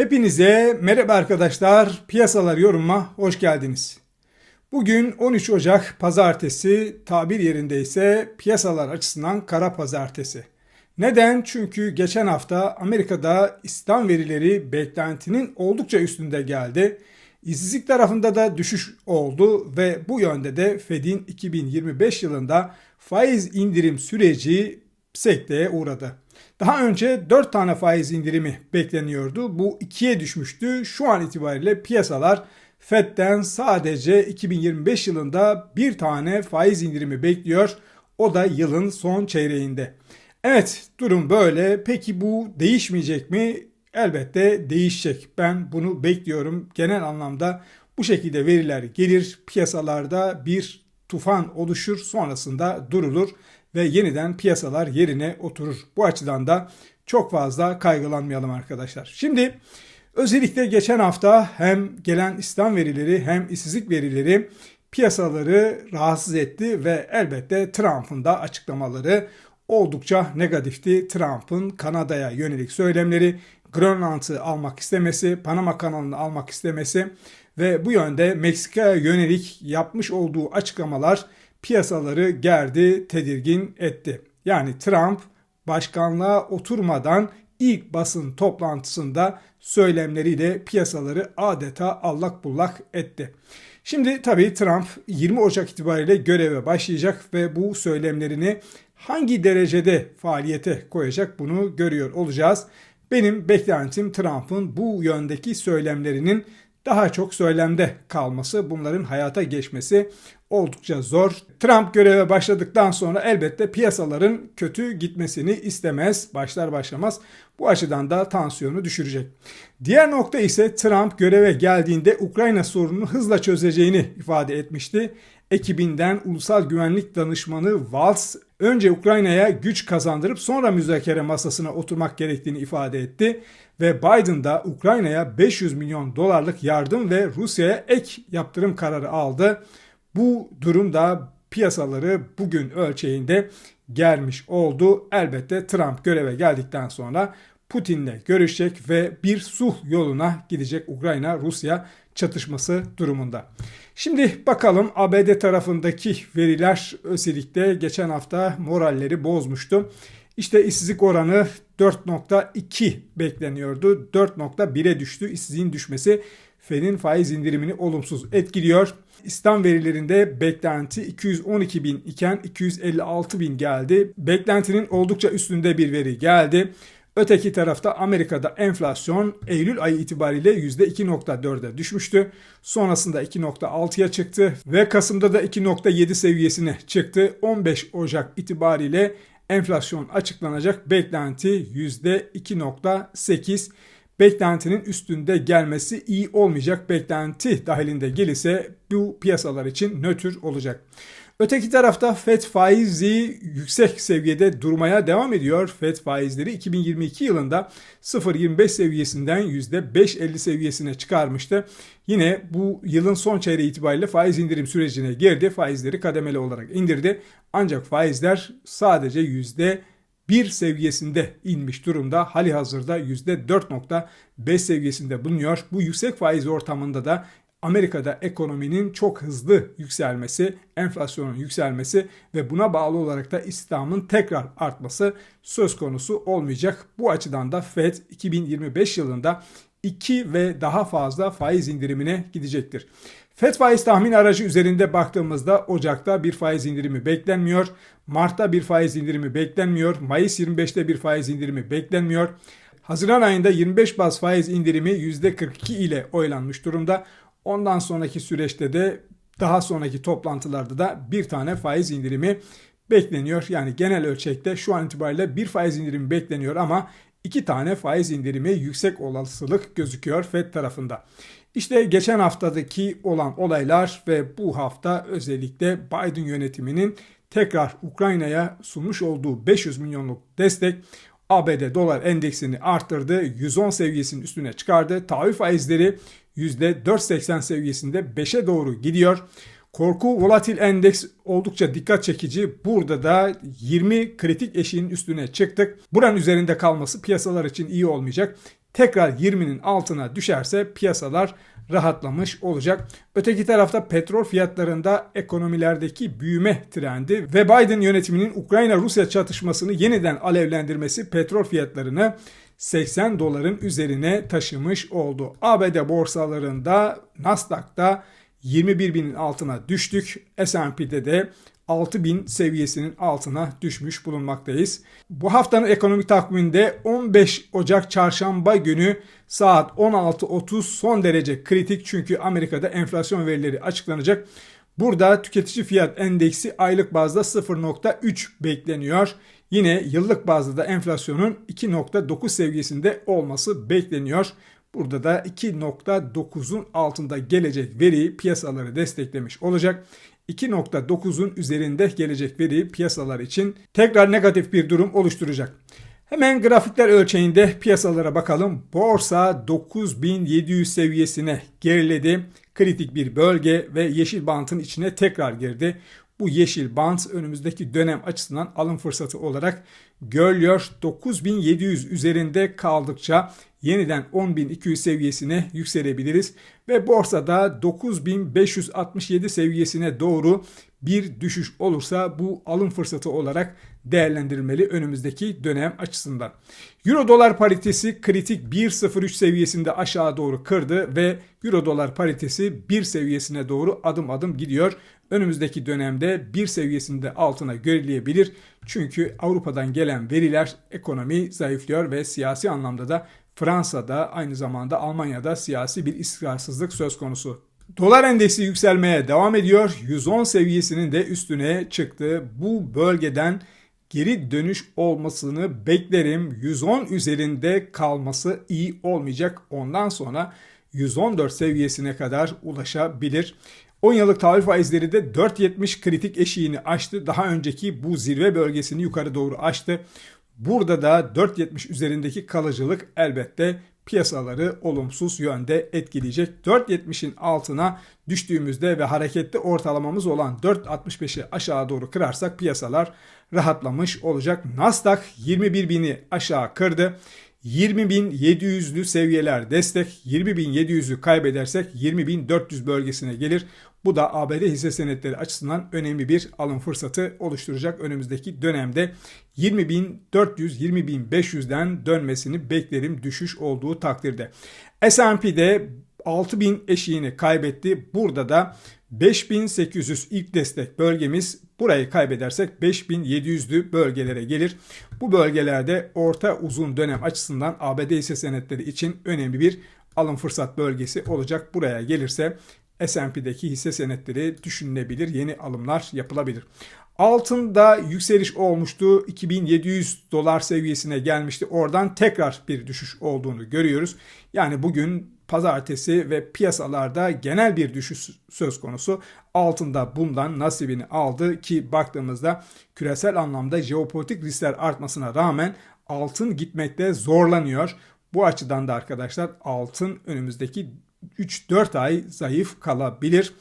Hepinize merhaba arkadaşlar. Piyasalar yorumuma hoş geldiniz. Bugün 13 Ocak pazartesi, tabir yerinde ise piyasalar açısından kara pazartesi. Neden? Çünkü geçen hafta Amerika'da istihdam verileri beklentinin oldukça üstünde geldi. İşsizlik tarafında da düşüş oldu ve bu yönde de Fed'in 2025 yılında faiz indirim süreci sekteye uğradı. Daha önce 4 tane faiz indirimi bekleniyordu. Bu 2'ye düşmüştü. Şu an itibariyle piyasalar Fed'den sadece 2025 yılında bir tane faiz indirimi bekliyor. O da yılın son çeyreğinde. Evet durum böyle. Peki bu değişmeyecek mi? Elbette değişecek. Ben bunu bekliyorum. Genel anlamda bu şekilde veriler gelir. Piyasalarda bir tufan oluşur. Sonrasında durulur ve yeniden piyasalar yerine oturur. Bu açıdan da çok fazla kaygılanmayalım arkadaşlar. Şimdi özellikle geçen hafta hem gelen İslam verileri hem işsizlik verileri piyasaları rahatsız etti ve elbette Trump'ın da açıklamaları oldukça negatifti. Trump'ın Kanada'ya yönelik söylemleri, Grönland'ı almak istemesi, Panama kanalını almak istemesi ve bu yönde Meksika'ya yönelik yapmış olduğu açıklamalar piyasaları gerdi, tedirgin etti. Yani Trump başkanlığa oturmadan ilk basın toplantısında söylemleriyle piyasaları adeta allak bullak etti. Şimdi tabii Trump 20 Ocak itibariyle göreve başlayacak ve bu söylemlerini hangi derecede faaliyete koyacak bunu görüyor olacağız. Benim beklentim Trump'ın bu yöndeki söylemlerinin daha çok söylemde kalması, bunların hayata geçmesi oldukça zor. Trump göreve başladıktan sonra elbette piyasaların kötü gitmesini istemez, başlar başlamaz. Bu açıdan da tansiyonu düşürecek. Diğer nokta ise Trump göreve geldiğinde Ukrayna sorununu hızla çözeceğini ifade etmişti. Ekibinden Ulusal Güvenlik Danışmanı Waltz önce Ukrayna'ya güç kazandırıp sonra müzakere masasına oturmak gerektiğini ifade etti ve Biden da Ukrayna'ya 500 milyon dolarlık yardım ve Rusya'ya ek yaptırım kararı aldı. Bu durum da piyasaları bugün ölçeğinde gelmiş oldu. Elbette Trump göreve geldikten sonra Putin'le görüşecek ve bir sulh yoluna gidecek Ukrayna-Rusya çatışması durumunda. Şimdi bakalım ABD tarafındaki veriler özellikle geçen hafta moralleri bozmuştu. İşte işsizlik oranı 4.2 bekleniyordu. 4.1'e düştü. İşsizliğin düşmesi Fed'in faiz indirimini olumsuz etkiliyor. İslam verilerinde beklenti 212 bin iken 256 bin geldi. Beklentinin oldukça üstünde bir veri geldi. Öteki tarafta Amerika'da enflasyon Eylül ayı itibariyle %2.4'e düşmüştü. Sonrasında 2.6'ya çıktı ve Kasım'da da 2.7 seviyesine çıktı. 15 Ocak itibariyle enflasyon açıklanacak. Beklenti %2.8 beklentinin üstünde gelmesi iyi olmayacak. Beklenti dahilinde gelirse bu piyasalar için nötr olacak. Öteki tarafta FED faizi yüksek seviyede durmaya devam ediyor. FED faizleri 2022 yılında 0.25 seviyesinden %5.50 seviyesine çıkarmıştı. Yine bu yılın son çeyreği itibariyle faiz indirim sürecine girdi. Faizleri kademeli olarak indirdi. Ancak faizler sadece 1 seviyesinde inmiş durumda. Hali hazırda %4.5 seviyesinde bulunuyor. Bu yüksek faiz ortamında da Amerika'da ekonominin çok hızlı yükselmesi, enflasyonun yükselmesi ve buna bağlı olarak da istihdamın tekrar artması söz konusu olmayacak. Bu açıdan da Fed 2025 yılında 2 ve daha fazla faiz indirimine gidecektir. FED faiz tahmin aracı üzerinde baktığımızda Ocak'ta bir faiz indirimi beklenmiyor. Mart'ta bir faiz indirimi beklenmiyor. Mayıs 25'te bir faiz indirimi beklenmiyor. Haziran ayında 25 baz faiz indirimi %42 ile oylanmış durumda. Ondan sonraki süreçte de daha sonraki toplantılarda da bir tane faiz indirimi bekleniyor. Yani genel ölçekte şu an itibariyle bir faiz indirimi bekleniyor ama iki tane faiz indirimi yüksek olasılık gözüküyor Fed tarafında. İşte geçen haftadaki olan olaylar ve bu hafta özellikle Biden yönetiminin tekrar Ukrayna'ya sunmuş olduğu 500 milyonluk destek ABD dolar endeksini arttırdı. 110 seviyesinin üstüne çıkardı. Taahhüt faizleri %4.80 seviyesinde 5'e doğru gidiyor. Korku volatil endeks oldukça dikkat çekici. Burada da 20 kritik eşiğin üstüne çıktık. Buranın üzerinde kalması piyasalar için iyi olmayacak. Tekrar 20'nin altına düşerse piyasalar rahatlamış olacak. Öteki tarafta petrol fiyatlarında ekonomilerdeki büyüme trendi ve Biden yönetiminin Ukrayna-Rusya çatışmasını yeniden alevlendirmesi petrol fiyatlarını 80 doların üzerine taşımış oldu. ABD borsalarında Nasdaq'ta 21 binin altına düştük. S&P'de de 6000 seviyesinin altına düşmüş bulunmaktayız. Bu haftanın ekonomik takviminde 15 Ocak çarşamba günü saat 16.30 son derece kritik çünkü Amerika'da enflasyon verileri açıklanacak. Burada tüketici fiyat endeksi aylık bazda 0.3 bekleniyor. Yine yıllık bazda da enflasyonun 2.9 seviyesinde olması bekleniyor. Burada da 2.9'un altında gelecek veri piyasaları desteklemiş olacak. 2.9'un üzerinde gelecek veri piyasalar için tekrar negatif bir durum oluşturacak. Hemen grafikler ölçeğinde piyasalara bakalım. Borsa 9700 seviyesine geriledi. Kritik bir bölge ve yeşil bantın içine tekrar girdi. Bu yeşil bant önümüzdeki dönem açısından alım fırsatı olarak görülüyor. 9700 üzerinde kaldıkça yeniden 10.200 seviyesine yükselebiliriz ve borsada 9567 seviyesine doğru bir düşüş olursa bu alım fırsatı olarak değerlendirilmeli önümüzdeki dönem açısından. Euro dolar paritesi kritik 1.03 seviyesinde aşağı doğru kırdı ve Euro dolar paritesi 1 seviyesine doğru adım adım gidiyor. Önümüzdeki dönemde 1 seviyesinde altına görülebilir. Çünkü Avrupa'dan gelen veriler ekonomi zayıflıyor ve siyasi anlamda da Fransa'da aynı zamanda Almanya'da siyasi bir istikrarsızlık söz konusu. Dolar endeksi yükselmeye devam ediyor. 110 seviyesinin de üstüne çıktı. Bu bölgeden geri dönüş olmasını beklerim. 110 üzerinde kalması iyi olmayacak. Ondan sonra 114 seviyesine kadar ulaşabilir. 10 yıllık tahvil faizleri de 4.70 kritik eşiğini aştı. Daha önceki bu zirve bölgesini yukarı doğru aştı. Burada da 4.70 üzerindeki kalıcılık elbette piyasaları olumsuz yönde etkileyecek. 4.70'in altına düştüğümüzde ve hareketli ortalamamız olan 4.65'i aşağı doğru kırarsak piyasalar rahatlamış olacak. Nasdaq 21.000'i aşağı kırdı. 20.700'lü seviyeler destek. 20.700'ü kaybedersek 20.400 bölgesine gelir. Bu da ABD hisse senetleri açısından önemli bir alım fırsatı oluşturacak önümüzdeki dönemde. 20.400-20.500'den dönmesini beklerim düşüş olduğu takdirde. S&P'de 6000 eşiğini kaybetti. Burada da 5800 ilk destek bölgemiz burayı kaybedersek 5700'lü bölgelere gelir. Bu bölgelerde orta uzun dönem açısından ABD hisse senetleri için önemli bir alım fırsat bölgesi olacak. Buraya gelirse S&P'deki hisse senetleri düşünülebilir, yeni alımlar yapılabilir. Altında yükseliş olmuştu. 2700 dolar seviyesine gelmişti. Oradan tekrar bir düşüş olduğunu görüyoruz. Yani bugün pazartesi ve piyasalarda genel bir düşüş söz konusu. Altında bundan nasibini aldı ki baktığımızda küresel anlamda jeopolitik riskler artmasına rağmen altın gitmekte zorlanıyor. Bu açıdan da arkadaşlar altın önümüzdeki 3-4 ay zayıf kalabilir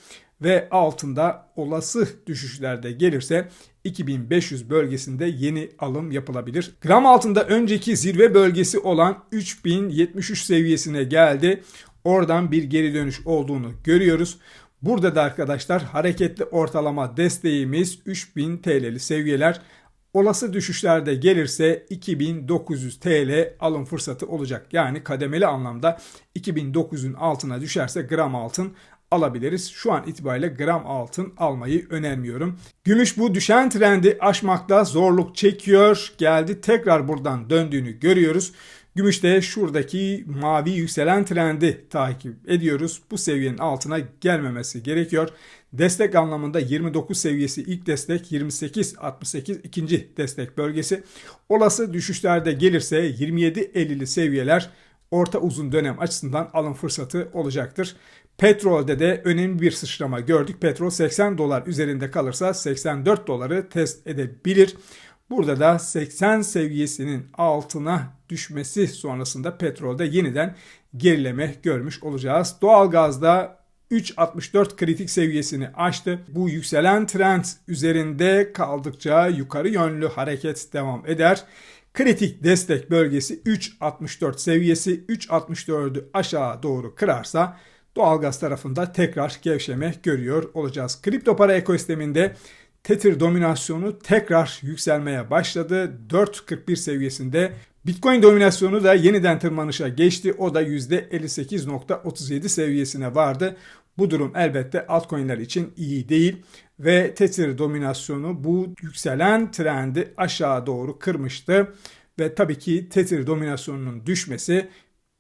ve altında olası düşüşlerde gelirse 2500 bölgesinde yeni alım yapılabilir. Gram altında önceki zirve bölgesi olan 3073 seviyesine geldi. Oradan bir geri dönüş olduğunu görüyoruz. Burada da arkadaşlar hareketli ortalama desteğimiz 3000 TL'li seviyeler. Olası düşüşlerde gelirse 2900 TL alım fırsatı olacak. Yani kademeli anlamda 2900'ün altına düşerse gram altın alabiliriz. Şu an itibariyle gram altın almayı önermiyorum. Gümüş bu düşen trendi aşmakta zorluk çekiyor. Geldi tekrar buradan döndüğünü görüyoruz. Gümüşte şuradaki mavi yükselen trendi takip ediyoruz. Bu seviyenin altına gelmemesi gerekiyor. Destek anlamında 29 seviyesi ilk destek, 28-68 ikinci destek bölgesi. Olası düşüşlerde gelirse 27-50'li seviyeler orta uzun dönem açısından alım fırsatı olacaktır. Petrolde de önemli bir sıçrama gördük. Petrol 80 dolar üzerinde kalırsa 84 doları test edebilir. Burada da 80 seviyesinin altına düşmesi sonrasında petrolde yeniden gerileme görmüş olacağız. Doğalgazda 3.64 kritik seviyesini aştı. Bu yükselen trend üzerinde kaldıkça yukarı yönlü hareket devam eder. Kritik destek bölgesi 3.64 seviyesi 3.64'ü aşağı doğru kırarsa doğalgaz tarafında tekrar gevşeme görüyor olacağız. Kripto para ekosisteminde Tether dominasyonu tekrar yükselmeye başladı. 4.41 seviyesinde Bitcoin dominasyonu da yeniden tırmanışa geçti. O da %58.37 seviyesine vardı. Bu durum elbette altcoin'ler için iyi değil ve Tether dominasyonu bu yükselen trendi aşağı doğru kırmıştı ve tabii ki Tether dominasyonunun düşmesi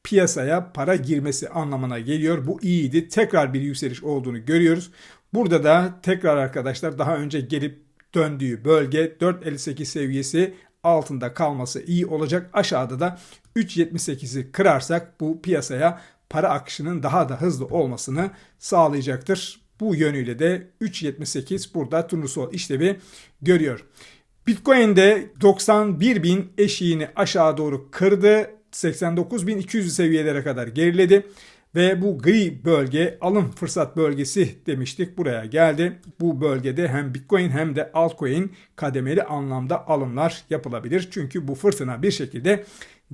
piyasaya para girmesi anlamına geliyor. Bu iyiydi. Tekrar bir yükseliş olduğunu görüyoruz. Burada da tekrar arkadaşlar daha önce gelip döndüğü bölge 4.58 seviyesi altında kalması iyi olacak. Aşağıda da 3.78'i kırarsak bu piyasaya para akışının daha da hızlı olmasını sağlayacaktır. Bu yönüyle de 3.78 burada turnusol işlevi görüyor. Bitcoin'de 91 bin eşiğini aşağı doğru kırdı. 89.200 seviyelere kadar geriledi. Ve bu gri bölge alım fırsat bölgesi demiştik buraya geldi. Bu bölgede hem Bitcoin hem de altcoin kademeli anlamda alımlar yapılabilir. Çünkü bu fırtına bir şekilde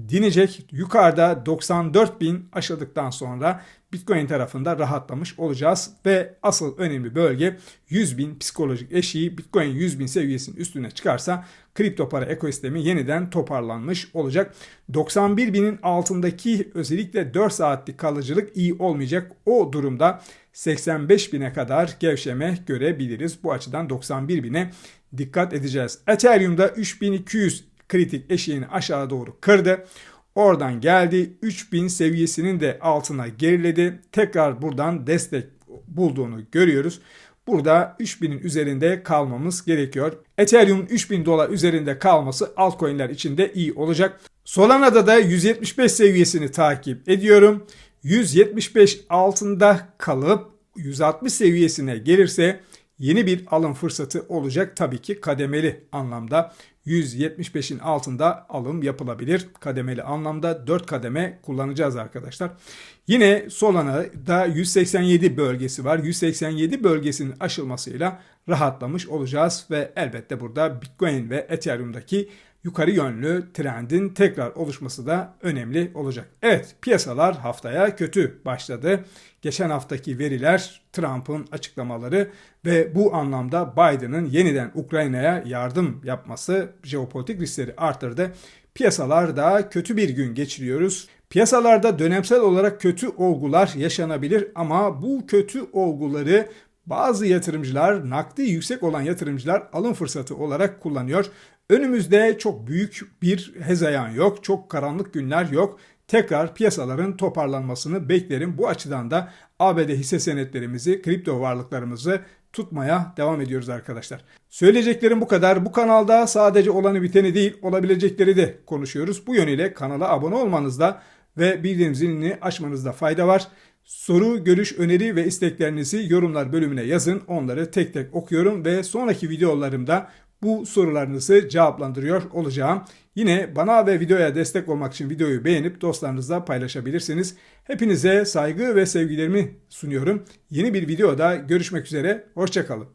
dinecek. Yukarıda 94 bin aşıldıktan sonra Bitcoin tarafında rahatlamış olacağız ve asıl önemli bölge 100 bin psikolojik eşiği Bitcoin 100 bin seviyesinin üstüne çıkarsa kripto para ekosistemi yeniden toparlanmış olacak. 91 binin altındaki özellikle 4 saatlik kalıcılık iyi olmayacak. O durumda 85 bine kadar gevşeme görebiliriz. Bu açıdan 91 bine dikkat edeceğiz. Ethereum'da 3200 kritik eşiğini aşağı doğru kırdı. Oradan geldi 3000 seviyesinin de altına geriledi. Tekrar buradan destek bulduğunu görüyoruz. Burada 3000'in üzerinde kalmamız gerekiyor. Ethereum 3000 dolar üzerinde kalması altcoin'ler için de iyi olacak. Solana'da da 175 seviyesini takip ediyorum. 175 altında kalıp 160 seviyesine gelirse yeni bir alım fırsatı olacak tabii ki kademeli anlamda 175'in altında alım yapılabilir. Kademeli anlamda 4 kademe kullanacağız arkadaşlar. Yine Solana'da 187 bölgesi var. 187 bölgesinin aşılmasıyla rahatlamış olacağız ve elbette burada Bitcoin ve Ethereum'daki yukarı yönlü trendin tekrar oluşması da önemli olacak. Evet piyasalar haftaya kötü başladı. Geçen haftaki veriler Trump'ın açıklamaları ve bu anlamda Biden'ın yeniden Ukrayna'ya yardım yapması jeopolitik riskleri arttırdı. Piyasalarda kötü bir gün geçiriyoruz. Piyasalarda dönemsel olarak kötü olgular yaşanabilir ama bu kötü olguları bazı yatırımcılar, nakdi yüksek olan yatırımcılar alım fırsatı olarak kullanıyor. Önümüzde çok büyük bir hezeyan yok, çok karanlık günler yok. Tekrar piyasaların toparlanmasını beklerim. Bu açıdan da ABD hisse senetlerimizi, kripto varlıklarımızı tutmaya devam ediyoruz arkadaşlar. Söyleyeceklerim bu kadar. Bu kanalda sadece olanı biteni değil, olabilecekleri de konuşuyoruz. Bu yönüyle kanala abone olmanızda ve bildirim zilini açmanızda fayda var. Soru, görüş, öneri ve isteklerinizi yorumlar bölümüne yazın. Onları tek tek okuyorum ve sonraki videolarımda bu sorularınızı cevaplandırıyor olacağım. Yine bana ve videoya destek olmak için videoyu beğenip dostlarınızla paylaşabilirsiniz. Hepinize saygı ve sevgilerimi sunuyorum. Yeni bir videoda görüşmek üzere. Hoşçakalın.